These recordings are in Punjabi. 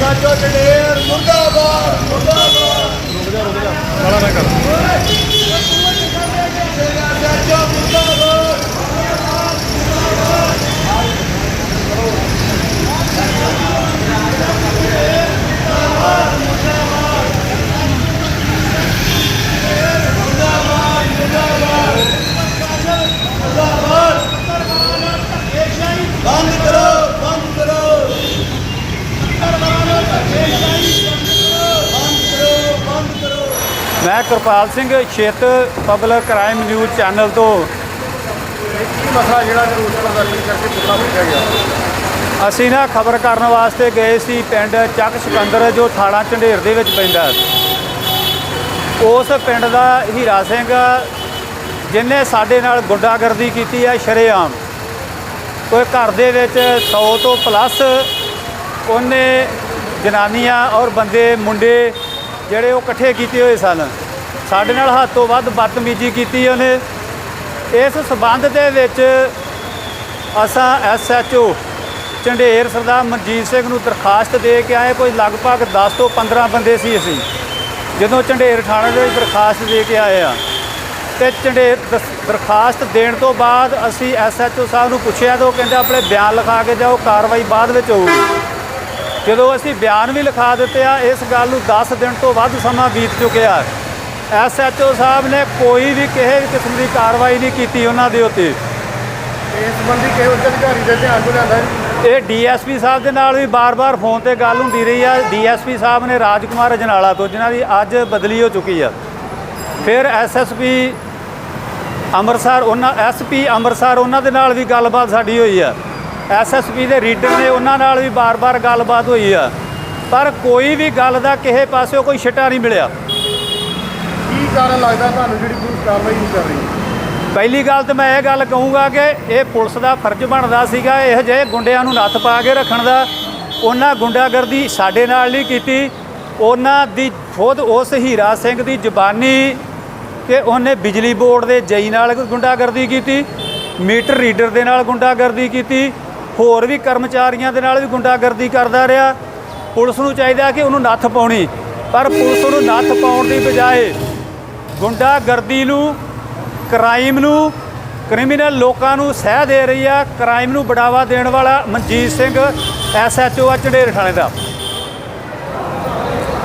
ਐਸਐਚਓ ਚੰਡੇਰ ਮੁਰਦਾਬਾਦ ਮੁਰਦਾਬਾਦ। ਬੜਾ ਨਾ ਕਰ। ਐਸਐਚਓ ਮੁਰਦਾਬਾਦ ਬੰਦ ਕਰੋ ਬੰਦ ਕਰੋ ਬੰਦ ਕਰੋ ਬੰਦ ਕਰੋ ਮੈਂ ਕਿਰਪਾਲ ਸਿੰਘ ਛੇਤ ਪਬਲਿਕ ਕ੍ਰਾਈਮ ਨਿਊਜ਼ ਚੈਨਲ ਤੋਂ। ਕੀ ਮਸਲਾ ਜਿਹੜਾ ਜਰੂਰ ਪ੍ਰਦਰਸ਼ਨ ਕਰਕੇ ਪੁੱਤਰਾ ਪੁੱਛਿਆ ਗਿਆ? ਅਸੀਂ ਨਾ ਖਬਰ ਕਰਨ ਵਾਸਤੇ ਗਏ ਸੀ ਪਿੰਡ ਚੱਕ ਸਿਕੰਦਰ ਜੋ ਥਾਣਾ ਝੰਡੇਰ ਦੇ ਵਿੱਚ ਪੈਂਦਾ। ਉਸ ਪਿੰਡ ਦਾ ਹੀਰਾ ਸਿੰਘ ਜਿਨੇ ਸਾਡੇ ਨਾਲ ਗੁੰਡਾਗਰਦੀ ਕੀਤੀ ਹੈ ਸ਼ਰੇਆਮ। ਕੋਈ ਘਰ ਦੇ ਵਿੱਚ 100 ਤੋਂ ਪਲੱਸ ਉਹਨੇ ਜਨਾਨੀਆਂ ਔਰ ਬੰਦੇ ਮੁੰਡੇ ਜਿਹੜੇ ਉਹ ਇਕੱਠੇ ਕੀਤੇ ਹੋਏ ਸਨ। ਸਾਡੇ ਨਾਲ ਹੱਦ ਤੋਂ ਵੱਧ ਬਦਤਮੀਜ਼ੀ ਕੀਤੀ ਉਹਨੇ। ਇਸ ਸਬੰਧ ਦੇ ਵਿੱਚ ਅਸਾਂ ਐਸਐਚਓ ਝੰਡੇਰ ਸਰਦਾਰ ਮਨਜੀਤ ਸਿੰਘ ਨੂੰ ਦਰਖਾਸਤ ਦੇ ਕੇ ਆਏ। ਕੋਈ ਲਗਭਗ 10 ਤੋਂ 15 ਬੰਦੇ ਸੀ ਅਸੀਂ। ਜਦੋਂ ਝੰਡੇਰ ਥਾਣੇ ਦੇ ਵਿੱਚ ਦਰਖਾਸਤ ਦੇ ਕੇ ਆਏ ਆ ਤੇ ਝੰਡੇਰ ਦਸ- ਦਰਖਾਸਤ ਦੇਣ ਤੋਂ ਬਾਅਦ ਅਸੀਂ ਐਸਐਚਓ ਸਾਹਿਬ ਨੂੰ ਪੁੱਛਿਆ ਤਾਂ ਉਹ ਕਹਿੰਦੇ, ਆਪਣੇ ਬਿਆਨ ਲਿਖਾ ਕੇ ਜਾਓ, ਕਾਰਵਾਈ ਬਾਅਦ ਵਿੱਚ ਹੋਊਗੀ। ਜਦੋਂ ਅਸੀਂ ਬਿਆਨ ਵੀ ਲਿਖਾ ਦਿੱਤੇ ਆ ਇਸ ਗੱਲ ਨੂੰ 10 ਦਿਨ ਤੋਂ ਵੱਧ ਸਮਾਂ ਬੀਤ ਚੁੱਕਿਆ ਐਸਐਚਓ ਸਾਹਿਬ ਨੇ ਕੋਈ ਵੀ ਕਿਸੇ ਕਿਸਮ ਦੀ ਕਾਰਵਾਈ ਨਹੀਂ ਕੀਤੀ ਉਹਨਾਂ ਦੇ ਉੱਤੇ। ਇਸ ਸੰਬੰਧੀ ਕਿਸੇ ਉੱਚ ਅਧਿਕਾਰੀ ਦੇ ਧਿਆਨ ਚ ਲਿਆਂਦਾ? ਇਹ ਡੀਐਸਪੀ ਸਾਹਿਬ ਦੇ ਨਾਲ ਵੀ ਬਾਰ-ਬਾਰ ਫੋਨ ਤੇ ਗੱਲ ਹੁੰਦੀ ਰਹੀ ਆ। ਡੀਐਸਪੀ ਸਾਹਿਬ ਨੇ ਰਾਜਕੁਮਾਰ ਅਜਨਾਲਾ ਤੋਂ ਜਿਨ੍ਹਾਂ ਦੀ ਅੱਜ ਬਦਲੀ ਹੋ ਚੁੱਕੀ ਆ। ਫਿਰ ਐਸਐਸਪੀ ਅੰਮ੍ਰਿਤਸਰ ਉਹਨਾਂ ਐਸਪੀ ਅੰਮ੍ਰਿਤਸਰ ਉਹਨਾਂ ਦੇ ਨਾਲ ਵੀ ਗੱਲਬਾਤ ਸਾਡੀ ਹੋਈ ਆ। ਐਸਐਸਪੀ ਦੇ ਰੀਡਰ ਨੇ ਉਹਨਾਂ ਨਾਲ ਵੀ ਬਾਰ-ਬਾਰ ਗੱਲਬਾਤ ਹੋਈ ਆ। ਪਰ ਕੋਈ ਵੀ ਗੱਲ ਦਾ ਕਿਸੇ ਪਾਸਿਓਂ ਕੋਈ ਛਿੱਟਾ ਨਹੀਂ ਮਿਲਿਆ। ਕੀ ਕਾਰਨ ਲੱਗਦਾ ਤੁਹਾਨੂੰ ਜਿਹੜੀ ਪੁਲਿਸ ਕਾਰਵਾਈ ਨਹੀਂ ਕਰ ਰਹੀ? ਪਹਿਲੀ ਗੱਲ ਤਾਂ ਮੈਂ ਇਹ ਗੱਲ ਕਹੂੰਗਾ ਕਿ ਇਹ ਪੁਲਿਸ ਦਾ ਫਰਜ਼ ਬਣਦਾ ਸੀਗਾ ਇਹ ਜਿਹੇ ਗੁੰਡਿਆਂ ਨੂੰ ਨੱਥ ਪਾ ਕੇ ਰੱਖਣ ਦਾ। ਉਹਨਾਂ ਗੁੰਡਾਗਰਦੀ ਸਾਡੇ ਨਾਲ ਨਹੀਂ ਕੀਤੀ। ਉਹਨਾਂ ਦੀ ਖੁਦ ਉਸ ਹੀਰਾ ਸਿੰਘ ਦੀ ਜ਼ਬਾਨੀ ਕਿ ਉਹਨੇ ਬਿਜਲੀ ਬੋਰਡ ਦੇ ਜਈ ਨਾਲ ਗੁੰਡਾਗਰਦੀ ਕੀਤੀ ਮੀਟਰ ਰੀਡਰ ਦੇ ਨਾਲ ਗੁੰਡਾਗਰਦੀ ਕੀਤੀ। ਹੋਰ ਵੀ ਕਰਮਚਾਰੀਆਂ ਦੇ ਨਾਲ ਵੀ ਗੁੰਡਾਗਰਦੀ ਕਰਦਾ ਰਿਹਾ। ਪੁਲਿਸ ਨੂੰ ਚਾਹੀਦਾ ਕਿ ਉਹਨੂੰ ਨੱਥ ਪਾਉਣੀ। ਪਰ ਪੁਲਿਸ ਨੂੰ ਨੱਥ ਪਾਉਣ ਦੀ ਬਜਾਏ ਗੁੰਡਾਗਰਦੀ ਨੂੰ ਕ੍ਰਾਈਮ ਨੂੰ ਕ੍ਰਿਮੀਨਲ ਲੋਕਾਂ ਨੂੰ ਸਹਿ ਦੇ ਰਹੀ ਆ। ਕ੍ਰਾਈਮ ਨੂੰ ਬੜਾਵਾ ਦੇਣ ਵਾਲਾ ਮਨਜੀਤ ਸਿੰਘ ਐਸਐਚਓ ਆ ਝੰਡੇਰ ਥਾਣੇ ਦਾ।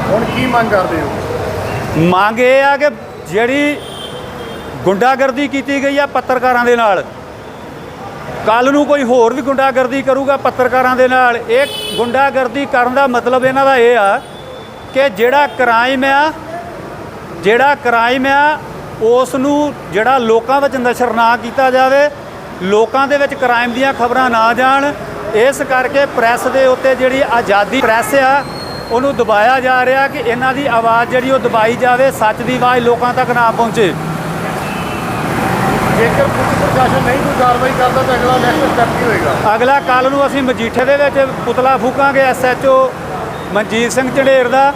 ਹੁਣ ਕੀ ਮੰਗ ਕਰਦੇ ਹੋ? ਮੰਗ ਇਹ ਆ ਕਿ ਜਿਹੜੀ ਗੁੰਡਾਗਰਦੀ ਕੀਤੀ ਗਈ ਆ ਪੱਤਰਕਾਰਾਂ ਦੇ ਨਾਲ ਕੱਲ ਨੂੰ ਕੋਈ ਹੋਰ ਵੀ ਗੁੰਡਾਗਰਦੀ ਕਰੂਗਾ ਪੱਤਰਕਾਰਾਂ ਦੇ ਨਾਲ। ਇਹ ਗੁੰਡਾਗਰਦੀ ਕਰਨ ਦਾ ਮਤਲਬ ਇਹਨਾਂ ਦਾ ਇਹ ਆ ਕਿ ਜਿਹੜਾ ਕ੍ਰਾਈਮ ਆ, ਜਿਹੜਾ ਕ੍ਰਾਈਮ ਆ ਉਸ ਨੂੰ ਜਿਹੜਾ ਲੋਕਾਂ ਵਿੱਚ ਨਸ਼ਰ ਨਾ ਕੀਤਾ ਜਾਵੇ, ਲੋਕਾਂ ਦੇ ਵਿੱਚ ਕ੍ਰਾਈਮ ਦੀਆਂ ਖਬਰਾਂ ਨਾ ਜਾਣ, ਇਸ ਕਰਕੇ ਪ੍ਰੈਸ ਦੇ ਉੱਤੇ ਜਿਹੜੀ ਆਜ਼ਾਦੀ ਪ੍ਰੈਸ ਆ, ਉਹਨੂੰ ਦਬਾਇਆ ਜਾ ਰਿਹਾ ਕਿ ਇਹਨਾਂ ਦੀ ਆਵਾਜ਼ ਜਿਹੜੀ ਉਹ ਦਬਾਈ ਜਾਵੇ, ਸੱਚ ਦੀ ਆਵਾਜ਼ ਲੋਕਾਂ ਤੱਕ ਨਾ ਪਹੁੰਚੇ। ਜੇਕਰ ਪੁਲਿਸ ਪ੍ਰਸ਼ਾਸਨ ਨਹੀਂ ਕੋਈ ਕਾਰਵਾਈ ਕਰਦਾ ਤਾਂ ਅਗਲਾ ਨੈਕਸਟ ਸਟੈਪ ਕੀ ਹੋਏਗਾ? ਅਗਲਾ ਕੱਲ ਨੂੰ ਅਸੀਂ ਮਜੀਠੇ ਦੇ ਵਿੱਚ ਪੁਤਲਾ ਫੂਕਾਂਗੇ ਐਸਐਚਓ ਮਨਜੀਤ ਸਿੰਘ ਝੰਡੇਰ ਦਾ।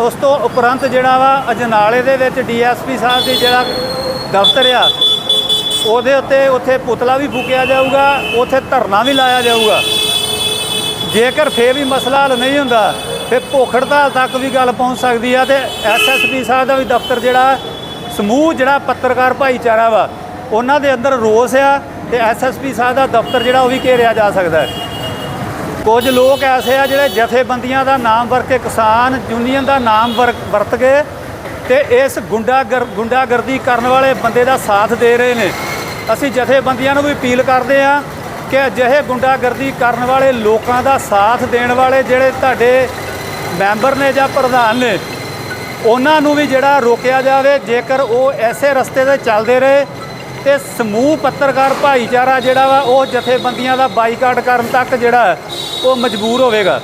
ਉਸ ਤੋਂ ਉਪਰੰਤ ਜਿਹੜਾ ਵਾ ਅਜਨਾਲੇ ਦੇ ਵਿੱਚ ਡੀਐਸਪੀ ਸਾਹਿਬ ਦੀ ਜਿਹੜਾ ਦਫ਼ਤਰ ਆ, ਉਹਦੇ ਉੱਤੇ ਉੱਥੇ ਪੁਤਲਾ ਵੀ ਫੂਕਿਆ ਜਾਊਗਾ, ਉੱਥੇ ਧਰਨਾ ਵੀ ਲਾਇਆ ਜਾਊਗਾ। ਜੇਕਰ ਫੇਰ ਵੀ ਮਸਲਾ ਹੱਲ ਨਹੀਂ ਹੁੰਦਾ, ਫਿਰ ਭੁੱਖ ਹੜਤਾਲ ਤੱਕ ਵੀ ਗੱਲ ਪਹੁੰਚ ਸਕਦੀ ਆ ਤੇ ਐਸਐਸਪੀ ਸਾਹਿਬ ਦਾ ਵੀ ਦਫ਼ਤਰ ਜਿਹੜਾ, ਸਮੂਹ ਜਿਹੜਾ ਪੱਤਰਕਾਰ ਭਾਈਚਾਰਾ ਵਾ ਉਹਨਾਂ ਦੇ ਅੰਦਰ ਰੋਸ ਆ ਤੇ ਐਸਐਸਪੀ ਸਾਹਿਬ ਦਾ ਦਫ਼ਤਰ ਜਿਹੜਾ ਉਹ ਵੀ ਘੇਰਿਆ ਜਾ ਸਕਦਾ ਹੈ। ਕੁਝ ਲੋਕ ਐਸੇ ਆ ਜਿਹੜੇ ਜਥੇਬੰਦੀਆਂ ਦਾ ਨਾਮ ਵਰਤ ਕੇ, ਕਿਸਾਨ ਯੂਨੀਅਨ ਦਾ ਨਾਮ ਵਰ- ਵਰਤ ਕੇ ਤੇ ਇਸ ਗੁੰਡਾਗਰ, ਗੁੰਡਾਗਰਦੀ ਕਰਨ ਵਾਲੇ ਬੰਦੇ ਦਾ ਸਾਥ ਦੇ ਰਹੇ ਨੇ। ਅਸੀਂ ਜਥੇਬੰਦੀਆਂ ਨੂੰ ਵੀ ਅਪੀਲ ਕਰਦੇ ਆ ਕਿ ਅਜਿਹੇ ਗੁੰਡਾਗਰਦੀ ਕਰਨ ਵਾਲੇ ਲੋਕਾਂ ਦਾ ਸਾਥ ਦੇਣ ਵਾਲੇ ਜਿਹੜੇ ਤੁਹਾਡੇ ਮੈਂਬਰ ਨੇ ਜਾਂ ਪ੍ਰਧਾਨ ਨੇ, ਉਹਨਾਂ ਨੂੰ ਵੀ ਜਿਹੜਾ ਰੋਕਿਆ ਜਾਵੇ। ਜੇਕਰ ਉਹ ਐਸੇ ਰਸਤੇ ਤੇ ਚੱਲਦੇ ਰਹੇ ਤੇ ਸਮੂਹ ਪੱਤਰਕਾਰ ਭਾਈਚਾਰਾ ਜਿਹੜਾ ਵਾ, ਉਹ ਜਥੇਬੰਦੀਆਂ ਦਾ ਬਾਈਕਾਟ ਕਰਨ ਤੱਕ ਜਿਹੜਾ, ਉਹ ਮਜਬੂਰ ਹੋਵੇਗਾ।